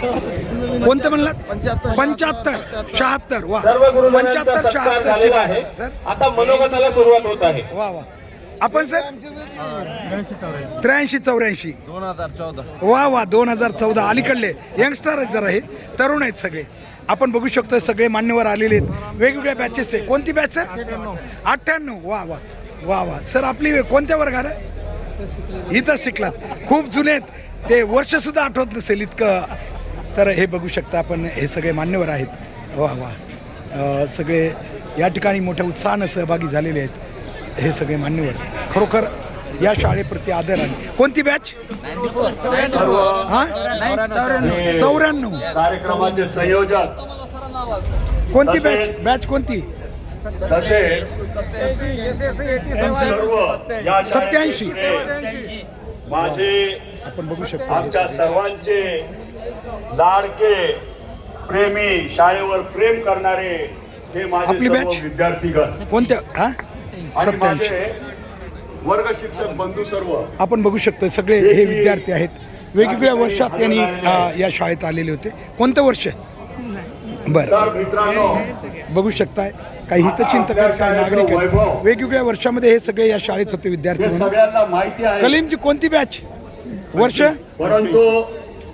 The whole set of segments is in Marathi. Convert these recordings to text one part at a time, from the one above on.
कोणतं म्हणलं? पंच्याहत्तर. शहात्तर. वा. पंच्याहत्तर शहात्तर आहे. आता मनोगताला सुरुवात होत आहे. वा वा. आपण सर? त्र्याऐंशी चौऱ्याऐंशी. दोन हजार चौदा वा वा. दोन हजार चौदा. अलीकडले यंगस्टर आहेत जरा हे. तरुण आहेत सगळे. आपण बघू शकतो सगळे मान्यवर आलेले आहेत. वेगवेगळ्या बॅचेस आहे कोणती बॅच सर? अठ्ठ्याण्णव. वा वा. वा वा. सर आपली कोणत्या वर्गाला? इथं शिकलात. खूप जुने आहेत. ते वर्ष सुद्धा आठवत नसेल इतकं. तर हे बघू शकता आपण हे सगळे मान्यवर आहेत. वा वा. सगळे या ठिकाणी मोठ्या उत्साहानं सहभागी झालेले आहेत हे सगळे मान्यवर. खरोखर या शाळेप्रती आदर आहे कोणती बॅच हा? चौऱ्याण्णव. कार्यक्रमाचे संयोजक. कोणती बॅच बॅच कोणती? सत्याऐंशी. माझे आपण बघू शकतो. आमच्या सर्वांचे लाडके प्रेमी शाळेवर प्रेम करणारे हे माझे आपली सर्व batch? विद्यार्थीगण. कोणत्या? हा? आणि सत्याऐंशी. माझे वर्ग शिक्षक बंधू सर्व. आपण बघू शकतो सगळे हे विद्यार्थी आहेत. वेगवेगळ्या वर्षात त्यांनी अ, या शाळेत आलेले होते. कोणतं वर्ष? बरं. तर मित्रांनो बघू शकताय काही हितचिंतक आहेत, काही नागरिक आहेत. वेगवेगळ्या वर्षामध्ये हे सगळे या शाळेत होते विद्यार्थी हे म्हणून. सगळ्यांना माहिती आहे. कलीमची कोणती बॅच वर्ष? परंतु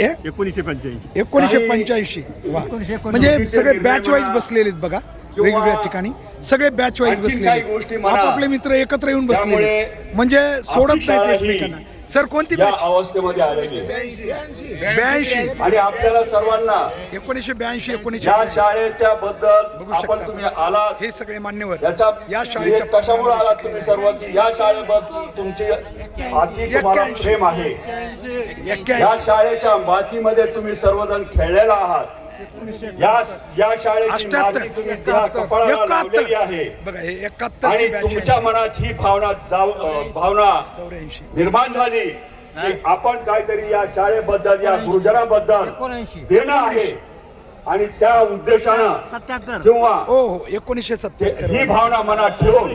ए? एकोणीसशे पंच्याऐंशी एकोणीसशे पंच्याऐंशी वा म्हणजे सगळे बॅच वाईज बसलेले आहेत बघा वेगवेगळ्या ठिकाणी सगळे बॅच वाईज आणखीन बसलेले काही. गोष्टी म्हणा. आपापले मित्र एकत्र येऊन बसलेले त्यामुळे आहेत. म्हणजे सोडत आपली शाळा नाहीत ही एकमेकांना सर कोणती या बॅच अवस्थेमध्ये आलेली आहे. ब्याऐंशी आणि आपल्याला सर्वांना एकोणीसशे ब्याऐंशी एकोणीसशे या. शाळेच्या बद्दल बघू आपण शकता. तुम्ही आलात हे सगळे मान्यवर याच्या या हे शाळेच्या कशामुळे आलात तुम्ही सर्व की या शाळेबद्दल तुमची अति तुम्हाला एक्क्याऐंशी. प्रेम आहे एक्क्याऐंशी. या शाळेच्या मातीमध्ये तुम्ही सर्वजण खेळलेला आहात या या शाळेची तुम्ही त्या कपाळाला लावलेली आहे. हे आणि तुमच्या मनात ही भावना जाव भावना निर्माण झाली की आपण काहीतरी या शाळेबद्दल या गुरुजनाबद्दल देणं आहे. आणि त्या उद्देशानं किंवा हो हो एकोणीसशे ते- सत्याहत्तर ही भावना मनात ठेवून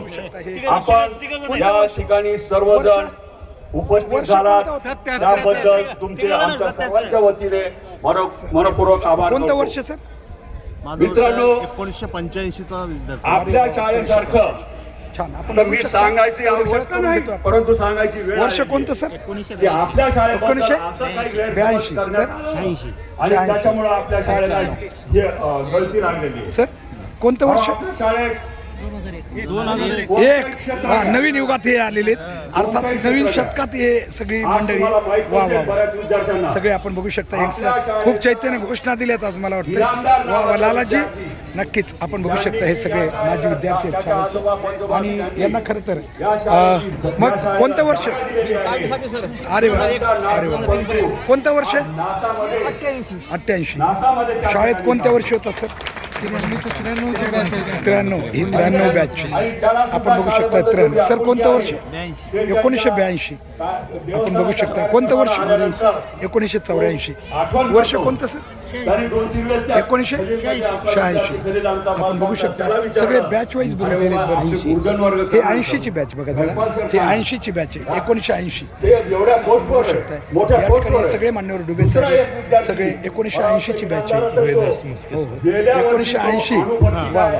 आपण या ठिकाणी सर्वजण उपस्थित झालात. होतं? त्याबद्दल तुमचे आमच्या सर्वांच्या वतीने मनपूर्वक आभार कोणतं. वर्ष सर मित्रांनो एकोणीसशे पंच्याऐंशीचा विद्यार्थी आपल्या शाळेसारखं मी. सांगायची आवश्यकता नाही. परंतु सांगायची वेळ वर्ष. कोणतं सर आपल्या शाळेबद्दल एकोणीसशे ब्याऐंशी. आला. आणि शहाऐंशी. त्याच्यामुळे आपल्या शाळेला हे, गळती लागलेली आहे. सर कोणतं वर्ष शाळेत दोन हजार एक. नवीन युगात हे आलेले आहेत. अर्थात नवीन शतकात हे सगळी मंडळी वा वा वा. बऱ्याच विद्यार्थ्यांना. सगळे आपण बघू शकता. एक खूप चैतन्य घोषणा दिल्यात आज मला वाटतं. वा वा लालाजी. नक्कीच आपण बघू शकता हे सगळे माजी विद्यार्थी. आहेत शाळेचे. आणि यांना खरं तर अ, मग कोणतं वर्ष. अरे वा. अरे वा. कोणतं वर्ष? नासामध्ये. अठ्ठ्याऐंशी. नासामध्ये त्या शाळेत कोणत्या वर्षी होता सर? त्र्याण्णव. ही त्र्याण्णव बॅच आपण बघू शकता त्र्याण्णव. सर कोणतं वर्ष? एकोणीसशे ब्याऐंशी. आपण बघू शकता. कोणतं वर्ष? एकोणीसशे चौऱ्याऐंशी. वर्ष कोणतं सर तरी दोन तीन वेळेस त्या एकोणीसशे? शहाऐंशी. आपण बघू शकता. सगळे बॅच वाईज बसलेले आहेत हे. ऐंशीची बॅच बघा जरा. हे ऐंशीची बॅच आहे. एकोणीसशे ऐंशी. या ठिकाणी. सगळे मान्यवर डुबे विद्यार्थी सगळे एकोणीसशे ऐंशीची बॅच आहे. हो, एकोणीसशे ऐंशी. वा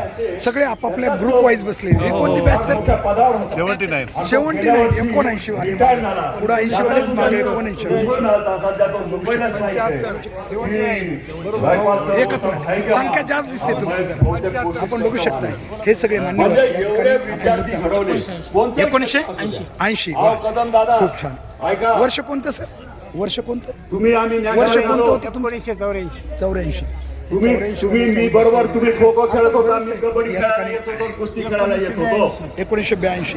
सगळे आपापल्या ग्रुप वाईज बसलेले. हे कोणती batch sir. Seventy nine seventy नाही. एकोणऐंशी वाले. पुढे ऐंशी वाले एकोणऐंशी. एकत्र. संख्या जास्त दिसते तुमची. आपण बघू शकता हे सगळे म्हणजे मान्यवर एवढे विद्यार्थी घडवले. कोणते? एकोणीसशे ऐंशी. अहो, कदम दादा. खूप छान. ऐका. वर्ष कोणतं सर? वर्ष कोणतं? तुम्ही आम्ही वर्ष कोणतं. होतं तुमचं? चौऱ्याऐंशी. तुम्ही तुम्ही मी बरोबर तुम्ही. खो खो खेळत होता मी कबड्डी या खेळायला येत होतो कुस्ती खेळायला येत होतो एकोणीसशे ब्याऐंशी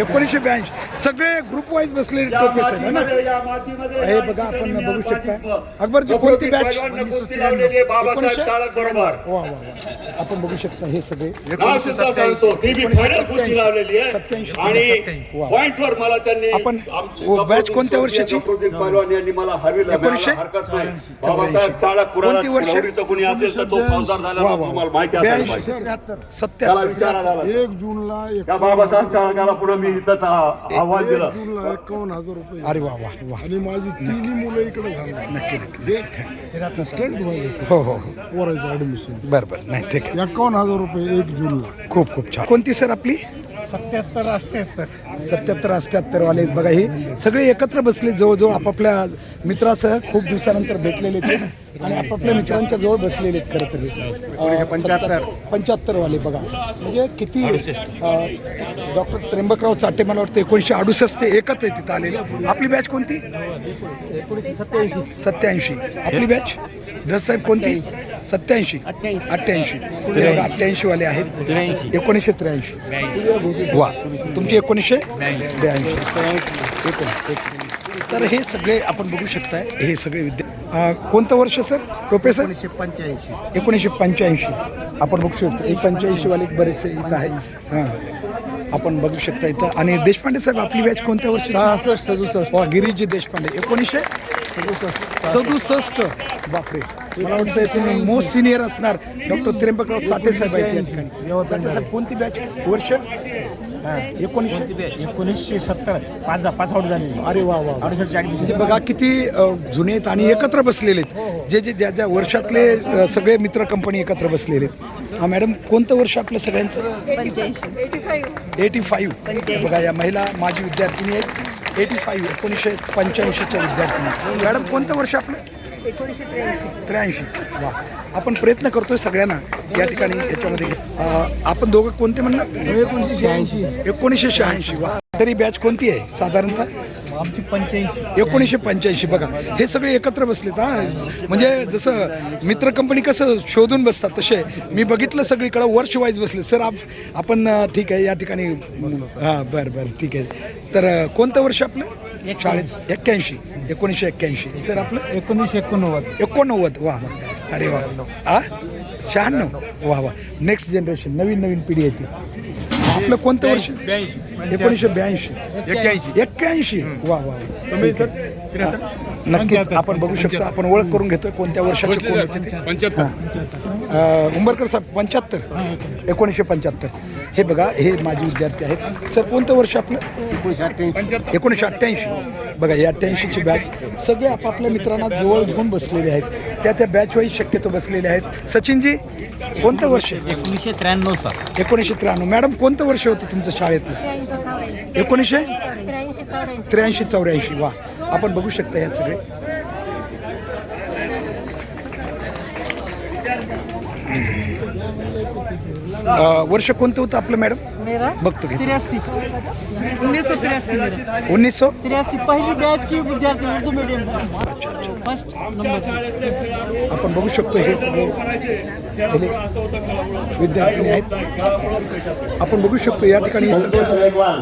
एकोणीसशे ब्याऐंशी सगळे ग्रुप वाईज बसलेले या टोपे है ना हे बघा, आपण बघू शकता. अकबरची कबड्डी कोणती एकोणीसशे? बरोबर वा वा आपण बघू शकता हे सगळे आणि सत्याऐंशी. वा. पॉइंटवर मला त्यांनी आपण- batch कोणत्या वर्षाची? कबड्डी पैलवान यांनी मला हरविलं एकोणीसशे? कोणती वर्ष? असेल तर तो फौजदार झाला. तुम्हाला माहिती असेल. पाहिजे. त्याला सत्याहत्तर. विचारा झाला एक जूनला एक त्या बाबासाहेब चाळकाला पुढे मी इथंच आ- आव्हान दिलं. एक जूनला एकावन्न हजार रुपये. अरे वा वा वा. आणि माझी तिन्ही मुलं इकडे घालणार. स्टेट व्हायला हो हो हो. पोरायचं ऍडमिशन बरं बरं. नाही ठीक आहे. एकावन्न हजार रुपये एक जूनला. खूप खूप छान. कोणती सर आपली? सत्याहत्तर अठ्याहत्तर सत्याहत्तर अष्ट्याहत्तर वाले आहेत बघा हे. सगळे एकत्र बसले जवळजवळ आपापल्या मित्रासह खूप दिवसानंतर भेटलेले ते. आणि आपापल्या मित्रांच्या जवळ बसलेले आहेत खरं तरी पंच्याहत्तर. पंच्याहत्तर वाले बघा. म्हणजे किती डॉक्टर त्र्यंबकराव चाटे मला वाटतं एकोणीसशे अडुसष्ट ते एकच आहे तिथं आलेले. आपली बॅच कोणती? सत्याऐंशी. आपली बॅच दस साहेब कोणती? सत्याऐंशी. अठ्ठ्याऐंशी. अठ्ठ्याऐंशी. वाले आहेत. एकोणीसशे त्र्याऐंशी. वा. तुमची एकोणीसशे? ब्याऐंशी. एकोणीस तर हे सगळे आपण बघू शकताय हे सगळे विद्या कोणतं वर्ष सर? प्रोफेसर एकोणीसशे पंच्याऐंशी. एकोणीसशे पंच्याऐंशी. आपण बघू शकतो हे पंच्याऐंशी वाले बरेचसे इथं आहेत. हां. आपण बघू शकता इथं. आणि देशपांडे साहेब आपली बॅच कोणत्या वर्षी? सहासष्ट सदुसष्ट. गिरीशजी देशपांडे. एकोणीसशे? सदुसष्ट. सदुसष्ट. बापरे मला वाटतं तुम्ही मोस्ट सिनियर असणार. डॉक्टर त्र्यंबकराव चाटे साहेब आहेत या ठिकाणी चाटे साहेब कोणती बॅच वर्ष? एकोणीसशे. एकोणीसशे सत्तर. पाच पाच आउट झाले. अरे वा वा वा. अडुसष्टची म्हणजे बघा किती अ, जुने आहेत आणि एकत्र बसलेले आहेत. जे जे ज्या ज्या वर्षातले अ, सगळे मित्र कंपनी एकत्र बसलेले आहेत. हा मॅडम कोणतं वर्ष आपलं सगळ्यांचं? पंच्याऐंशी. एटी फाईव्ह बघा या महिला माझी विद्यार्थिनी आहेत. एटी फाईव्ह एकोणीसशे पंच्याऐंशीच्या विद्यार्थिनी. मॅडम कोणतं वर्ष आपलं? एकोणीसशे त्र्याऐंशी. त्र्याऐंशी वा. आपण प्रयत्न करतोय सगळ्यांना या ठिकाणी याच्यामध्ये. अ, आपण दोघं कोणते म्हणलं? एकोणीसशे शहाऐंशी. एकोणीसशे शहाऐंशी. वा. तरी बॅच कोणती आहे साधारणतः? आमची पंच्याऐंशी. एकोणीसशे पंच्याऐंशी. बघा हे सगळे एकत्र बसलेत हा. म्हणजे जसं मित्र कंपनी कसं शोधून बसतात तसे. मी बघितलं सगळीकडं वर्ष वाईज बसले. सर आप आपण अं, ठीक आहे या ठिकाणी हां बरं बरं ठीक आहे. तर अं, कोणतं वर्ष आपलं? शाळेत एक्क्याऐंशी एकोणीसशे एक्क्याऐंशी. सर आपलं? एकोणीसशे एकोणनव्वद. एकोणनव्वद. वा वा. अरे वा. हा शहाण्णव. वा वा. नेक्स्ट जनरेशन नवीन नवीन पिढी येते. आपलं कोणतं वर्ष? एकोणीसशे ब्याऐंशी. एक्क्याऐंशी. एक्क्याऐंशी. वा वा तुम्ही नक्कीच. आपण बघू शकतो. आपण ओळख करून घेतोय कोणत्या वर्षाचे कोण होते. हां. उंबरकर साहेब पंच्याहत्तर. एकोणीसशे पंच्याहत्तर. हे बघा हे माझे विद्यार्थी आहेत. सर कोणतं वर्ष आपलं? एकोणीसशे अठ्ठ्याऐंशी. बघा या अठ्ठ्याऐंशीची बॅच सगळे आपापल्या मित्रांना जवळ घेऊन बसलेले आहेत. त्या त्या बॅच वाईज शक्यतो बसलेले आहेत. सचिनजी कोणतं वर्ष? एकोणीसशे त्र्याण्णव साल एकोणीसशे त्र्याण्णव. मॅडम कोणतं वर्ष होतं तुमचं शाळेतलं? एकोणीसशे? त्र्याऐंशी चौऱ्याऐंशी. वा. आपण बघू शकता हे सगळे. अं, वर्ष कोणतं होतं आपलं मॅडम? मेरा बघतो घे तिरासी उन्नीस सौ तिरासी मेरा उन्नीस सौ तिरासी पहली बैच की विद्यार्थी उर्दू मीडियम का से आपण बघू शकतो हे सगळे विद्यार्थी आहेत. आपण बघू शकतो या ठिकाणी सगळे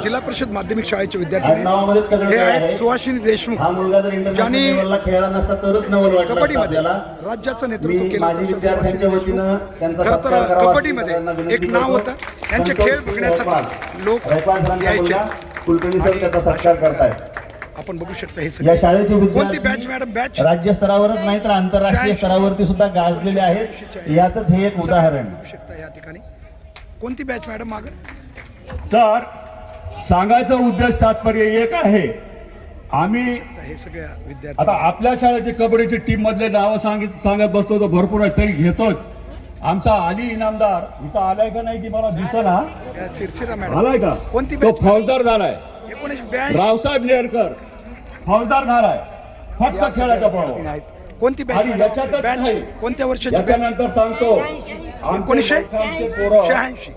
जिल्हा परिषद माध्यमिक शाळेचे विद्यार्थी हे आहेत आहे? सुहासिनी देशमुख. हा मुलगा जर इंटरनॅशनल ज्यांनी लेवलला खेळला नसता तरच नवल वाटलं असतं कबड्डीमध्ये राज्याचं नेतृत्व मी केलं माझी होतं. विद्यार्थ्यांच्या वतीनं त्यांचा खरं सत्कार तर कबड्डीमध्ये एक नाव. होतं. त्यांचे खेळ बघण्यासाठी. लोक यायचे. कुलकर्णी सर त्याचा सत्कार करतायत. आपण बघू शकता हे या सगळे. शाळेचे कोणती बॅच विद्यार्थी मॅडम बॅच राज्य स्तरावरच नाही तर आंतरराष्ट्रीय स्तरावरती सुद्धा गाजलेले आहेत. याच हे एक उदाहरण. बघू शकता या ठिकाणी. कोणती बॅच मॅडम माग? तर सांगायचं उद्देश तात्पर्य एक आहे. आम्ही हे सगळ्या विद्यार्थी आता आपल्या शाळेचे कबड्डीची टीम मधले नावं सांगित सांगत बसतो तर भरपूर आहे तरी घेतोच. आमचा अली इनामदार इथं आलाय का नाही की मला दिसना? या सिरसिरा मॅडम आलाय का? कोणती तो बॅच फौजदार झालाय. एकोणीसशे ब्याऐंशी रावसाहेब नेरकर. फौजदार झालाय फक्त या सगळ्या खेळायचा विद्यार्थी पळवा आहेत कोणती आणि बॅच याच्यातच बॅच नाही. कोणत्या वर्षाची बॅच याच्यानंतर सांगतो. आमचे एकोणीसशे पोरं शहाऐंशी.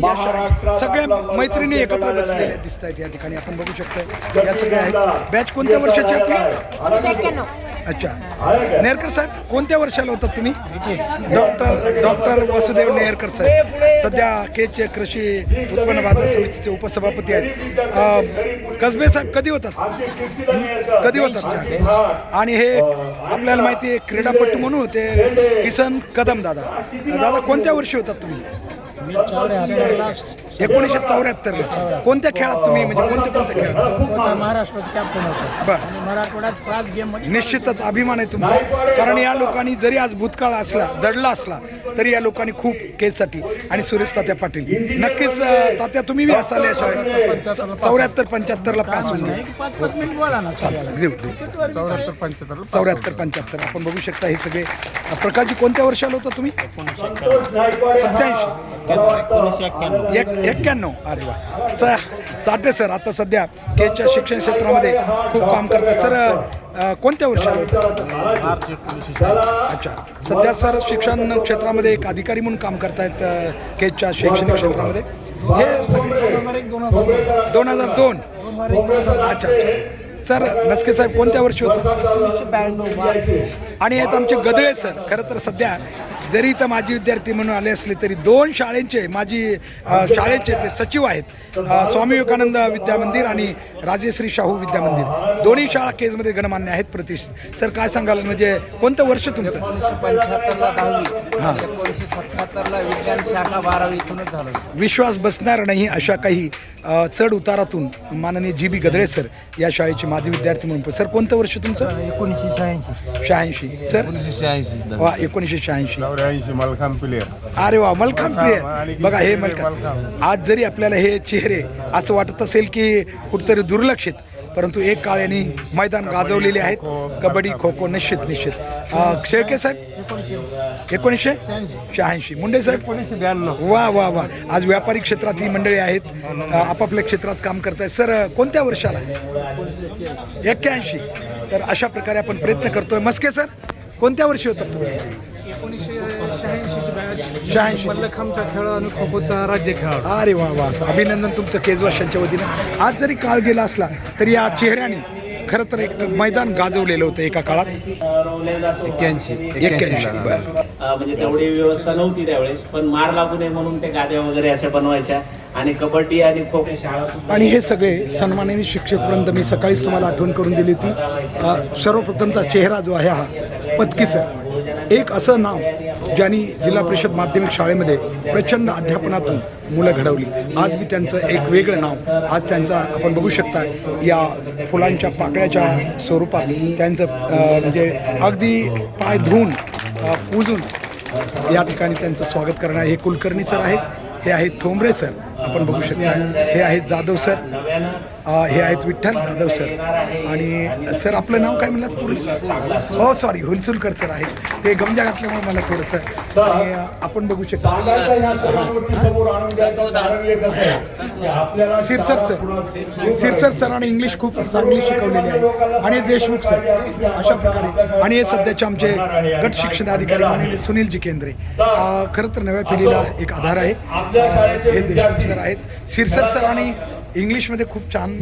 महाराष्ट्रात सगळ्या आपला मैत्रिणी एकत्र आलेला बसलेल्या आहे. दिसत आहेत या ठिकाणी. आपण बघू शकतो. या सगळ्या आहेत. बॅच कोणत्या वर्षाची आपली अच्छा. नेरकर साहेब कोणत्या वर्षाला होतात तुम्ही? डॉक्टर डॉक्टर वसुदेव नेरकर साहेब. सध्या केचे कृषी उत्पन्न बाजार समितीचे उपसभापती आहेत. कसबे साहेब कधी होतात. कधी होतात? आणि हे आपल्याला माहिती आहे क्रीडापटू म्हणून होते किसन कदम दादा. दादा कोणत्या वर्षी होतात तुम्ही? एकोणीसशे चौऱ्याहत्तर कोणत्या खेळात तुम्ही म्हणजे कोणत्या कोणत्या खेळात महाराष्ट्रात कॅप्टन होता. आणि मराठवाड्यात पाच गेममध्ये निश्चितच अभिमान आहे तुमचा. कारण या लोकांनी जरी आज भूतकाळ असला दडला असला तरी या लोकांनी खूप केससाठी आणि सुरेश तात्या पाटील. नक्कीच तात्या तुम्ही बी असाल या शाळेत. चौऱ्याहत्तर पंच्याहत्तरला पास होऊन देऊ देऊ. चौऱ्याहत्तर पंच्याहत्तर. आपण बघू शकता हे सगळे. अं, प्रकाशजी कोणत्या वर्षाला होता तुम्ही? सत्याऐंशी. एकोणीसशे एक्क्याण्णव. एक एक्क्याण्णव. अरे वा. स चाटे सर. आता सध्या केच्या शिक्षण क्षेत्रामध्ये खूप काम करतात सर अ, कोणत्या वर्षाला होतं? अच्छा. सध्या सर शिक्षण क्षेत्रामध्ये एक अधिकारी म्हणून काम करतायत अ, केच्या शैक्षणिक क्षेत्रामध्ये. हे सगळे दोन हजार दोन. अच्छा अच्छा. सर नसके साहेब कोणत्या वर्षी होतं? आणि आहेत आमचे गदळे सर. खरं तर सध्या जरी इथं माजी विद्यार्थी म्हणून आले असले तरी दोन शाळेंचे माजी शाळेचे ते सचिव आहेत स्वामी विवेकानंद विद्यामंदिर आणि राजेश्री शाहू विद्यामंदिर. दोन्ही शाळा केजमध्ये गणमान्य आहेत प्रतिष्ठित. सर काय सांगाल? म्हणजे कोणतं वर्ष तुमचं? एकोणीसशे पंच्याहत्तरला दहावी. एकोणीसशे सत्याहत्तरला विज्ञान शाखा बारावी इथूनच झालं. विश्वास बसणार नाही अशा काही चढ उतारातून माननीय जी बी गदळे सर या शाळेचे माजी विद्यार्थी म्हणून. सर कोणतं वर्ष तुमचं? एकोणीसशे शहाऐंशी. शहाऐंशी. सर? एकोणीसशे शहाऐंशी. वा एकोणीसशे शहाऐंशी. चौऱ्याऐंशी मलखाम प्लेअर अरे वा मलखाम प्रिय बघा हे मलखाम. मलखाम. आज जरी आपल्याला हे चेहरे असं वाटत असेल की कुठेतरी दुर्लक्षित परंतु एक काळ यांनी मैदान गाजवलेले आहेत. कबड्डी खो खो निश्चित निश्चित. अं, शेळके साहेब? एकोणीसशे. शहाऐंशी. मुंडे साहेब? एकोणीसशे ब्याण्णव. वा वा वा. आज व्यापारी क्षेत्रात ही मंडळी आहेत. अं, आपापल्या क्षेत्रात काम करतायत. सर कोणत्या वर्षाला? एक्क्याऐंशी. तर अशा प्रकारे आपण प्रयत्न करतोय. मस्के सर कोणत्या वर्षी होतात तुम्ही? एकोणीसशे शहाऐंशी शहाऐंशी मल्लखांबचा खेळ आणि खो खोचा राज्य खेळ. अरे वा वा. अभिनंदन तुमचं केज वर्षांच्या वतीनं. आज जरी काळ गेला असला तरी या चेहऱ्याने खरं तर एक मैदान गाजवलेलं होतं एका काळात. एक्क्याऐंशी एक्क्याऐंशी म्हणजे तेवढी व्यवस्था नव्हती त्यावेळेस पण मार लागू नये म्हणून ते गाद्या वगैरे अशा बनवायच्या. आणि कबड्डी आणि खो खो शाळा सुद्धा आणि हे सगळे सन्माननीय शिक्षकवृंद मी सकाळीच तुम्हाला आठवण करून दिली होती सर्वप्रथमचा चेहरा जो आहे हा पत्की सर. एक असं नाव ज्यांनी जिल्हा परिषद माध्यमिक शाळेमध्ये प्रचंड अध्यापनातून मुलं घडवली. आज मी त्यांचं एक वेगळं नाव आज त्यांचा आपण बघू शकता या फुलांच्या पाकळ्याच्या स्वरूपात त्यांचं म्हणजे अगदी पाय धुवून पूजून या ठिकाणी त्यांचं स्वागत करणं हे कुलकर्णी सर आहेत हे आहेत ठोंबरे सर. आपण बघू शकता हे आहेत जाधव सर. हे आहेत विठ्ठल जाधव सर. आणि सर आपलं नाव काय म्हणलं पूर्ण हो सॉरी हुलसुलकर सर आहेत. ते गमजा घातल्यामुळे मला थोडंसं आपण बघू शकता. सिरसर सर. सिरसर सरांनी इंग्लिश खूप चांगली शिकवलेली आहे. आणि देशमुख सर. अशा प्रकारे. आणि हे सध्याचे आमचे गट शिक्षण अधिकारी माननीय सुनीलजी केंद्रे अ, खरं तर नव्या पिढीला एक आधार आहे. आपल्या शाळेचे हे देशमुख विद्यार्थी सर आहेत सिरसर सर आणि इंग्लिशमध्ये खूप छान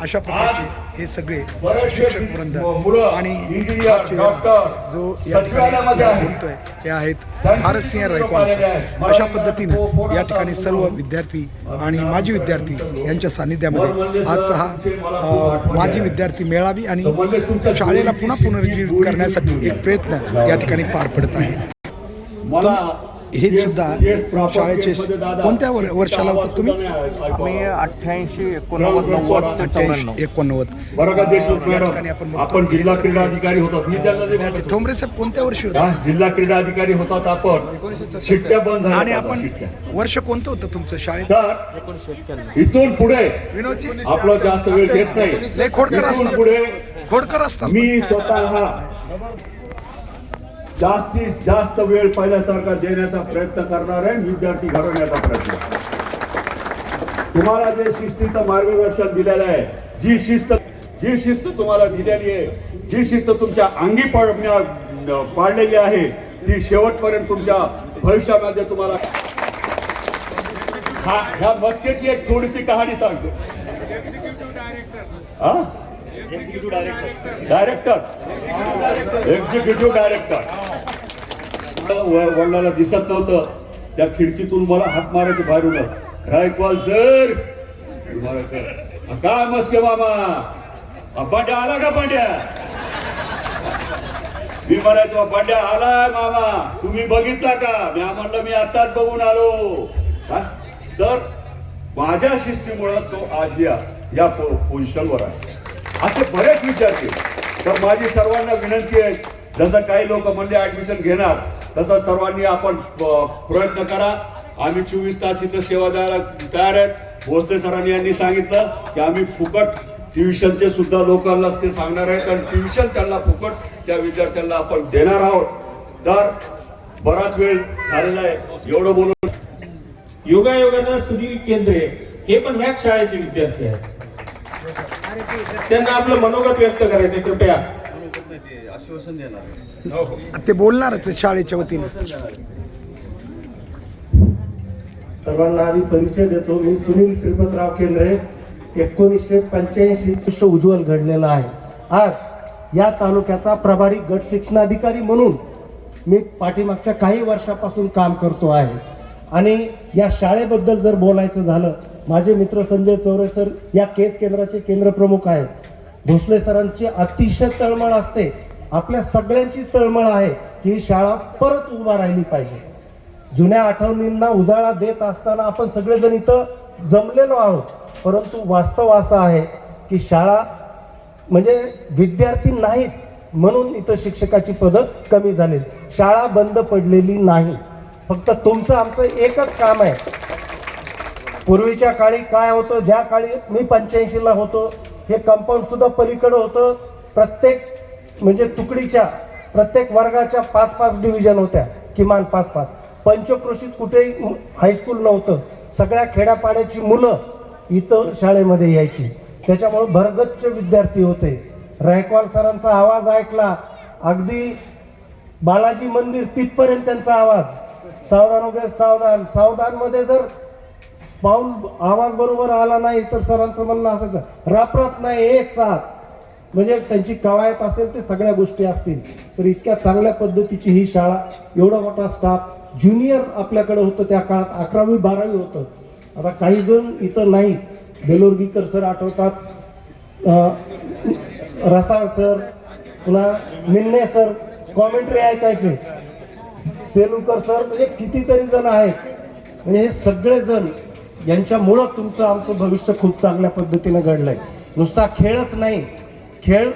अशा प्रकारचे हे सगळे शिक्षक वृंद आणि जो या ठिकाणी. बोलतोय हे आहेत भारत सिंह रायकवाड अशा पद्धतीनं या ठिकाणी सर्व विद्यार्थी आणि माजी विद्यार्थी यांच्या सानिध्यामध्ये आजचा हा माजी विद्यार्थी मेळावी आणि शाळेला पुन्हा पुनरुज्जीवित करण्यासाठी एक प्रयत्न या ठिकाणी पार पडत आहे. मला हे सुद्धा शाळेचे कोणत्या वर- वर्षाला होता तुम्ही? आम्ही अठ्ठ्याऐंशी एकोणनव्वद नव्वद चौऱ्याण्णव. एकोणनव्वद. आपण जिल्हा क्रीडा अधिकारी होतात. मी त्यांना. ठोंबरे साहेब कोणत्या वर्षी होता? हा, जिल्हा क्रीडा अधिकारी होतात आपण. शिट्ट्या बंद झाल्या आणि आपण. वर्ष कोणतं होतं तुमचं शाळेत? तर इथून पुढे विनोदजी? आपलं जास्त वेळ घेत नाही. खोडकर असतात. पुढे खोडकर असतात. मी स्वतः जास्तीत जास्त वेळ पहिल्यासारखा देण्याचा प्रयत्न करणार आहे विद्यार्थी घडवण्याचा प्रयत्न. तुम्हाला जे शिस्तीचं मार्गदर्शन दिलेलं आहे जी शिस्त जी शिस्त तुम्हाला दिलेली आहे जी शिस्त तुमच्या अंगी पडण्या पाडलेली आहे ती शेवटपर्यंत तुमच्या भविष्यामध्ये तुम्हाला हा ह्या मस्केची एक थोडीशी कहाणी सांगतो. हा? डायरेक्टर एक्झिक्युटिव्ह डायरेक्टर वडिलाला दिसत नव्हतं. त्या खिडकीतून मला हात मारायचं बाहेर उभं. रायकवाल सर! मारायचं काय मस्के मामा. हा आला का बंड्या? मी म्हणायचो पांड्या आलाय मामा. तुम्ही बघितला का? मी म्हणलं मी आताच बघून आलो. तर माझ्या शिस्तीमुळं तो आशिया या पोझिशनवर आहे. असे बरेच विचार केले. तर माझी सर्वांना विनंती आहे जसं काही लोक म्हणजे ऍडमिशन घेणार तसं सर्वांनी आपण प्रयत्न करा. आम्ही चोवीस तास इथं सेवा द्यायला तयार आहेत. भोसले सरांनी यांनी सांगितलं की आम्ही फुकट ट्युशनचे सुद्धा लोकांना ते सांगणार आहेत आणि ट्युशन त्यांना फुकट त्या विद्यार्थ्यांना आपण देणार आहोत. तर बराच वेळ झालेला आहे. एवढं बोलून योगायोगानं सुनील केंद्रे हे पण ह्याच शाळेचे विद्यार्थी आहेत. त्यांना आपलं मनोगत व्यक्त करायचं कृपया. ते बोलणारच आहे शाळेच्या वतीने. सर्वांना आधी परिचय देतो. मी सुनील श्रीपतराव केंद्रे एकोणीसशे पंच्याऐंशी उज्ज्वल घडलेला आहे. आज या तालुक्याचा प्रभारी गट शिक्षणाधिकारी म्हणून मी पाठीमागच्या काही वर्षापासून काम करतो आहे. आणि या शाळेबद्दल जर बोलायचं झालं माझे मित्र संजय चौरे सर या केस केंद्राचे केंद्रप्रमुख आहेत. भोसले सरांची अतिशय तळमळ असते. आपल्या सगळ्यांचीच तळमळ आहे की ही शाळा परत उभा राहिली पाहिजे. जुन्या आठवणींना उजाळा देत असताना आपण सगळेजण इथं जमलेलो आहोत. परंतु वास्तव असा आहे की शाळा म्हणजे विद्यार्थी नाहीत म्हणून इथं शिक्षकाची पदं कमी झाली शाळा बंद पडलेली नाही. फक्त तुमचं आमचं एकच काम आहे. पूर्वीच्या काळी काय होतं? ज्या काळी मी पंच्याऐंशीला होतो हे कंपाऊंड सुद्धा पलीकडं होतं. प्रत्येक म्हणजे तुकडीच्या प्रत्येक वर्गाच्या पाच पाच डिव्हिजन होत्या. किमान पाच पाच पंचक्रोशीत कुठेही हायस्कूल नव्हतं. सगळ्या खेड्यापाड्याची मुलं इथं शाळेमध्ये यायची. त्याच्यामुळं भरगच्च विद्यार्थी होते. रायकवाल सरांचा आवाज ऐकला. अगदी बालाजी मंदिर तिथपर्यंत त्यांचा आवाज. सावधान वगैरे सावधान. सावधानमध्ये जर पाऊल आवाज बरोबर आला नाही तर सरांचं म्हणणं असायचं रापरात नाही एक साथ. म्हणजे त्यांची कवायत असेल ते सगळ्या गोष्टी असतील. तर इतक्या चांगल्या पद्धतीची ही शाळा एवढा मोठा स्टाफ ज्युनियर आपल्याकडे होतं त्या काळात अकरावी बारावी होतं. आता काही जण इथं नाही बेलोरगीकर सर आठवतात रसाळ सर पुन्हा निन्ने सर कॉमेंट्री ऐकायचे. सेलुकर सर म्हणजे कितीतरी जण आहेत. म्हणजे हे सगळेजण यांच्यामुळं तुमचं आमचं भविष्य खूप चांगल्या पद्धतीनं घडलंय. नुसता खेळच नाही खेळ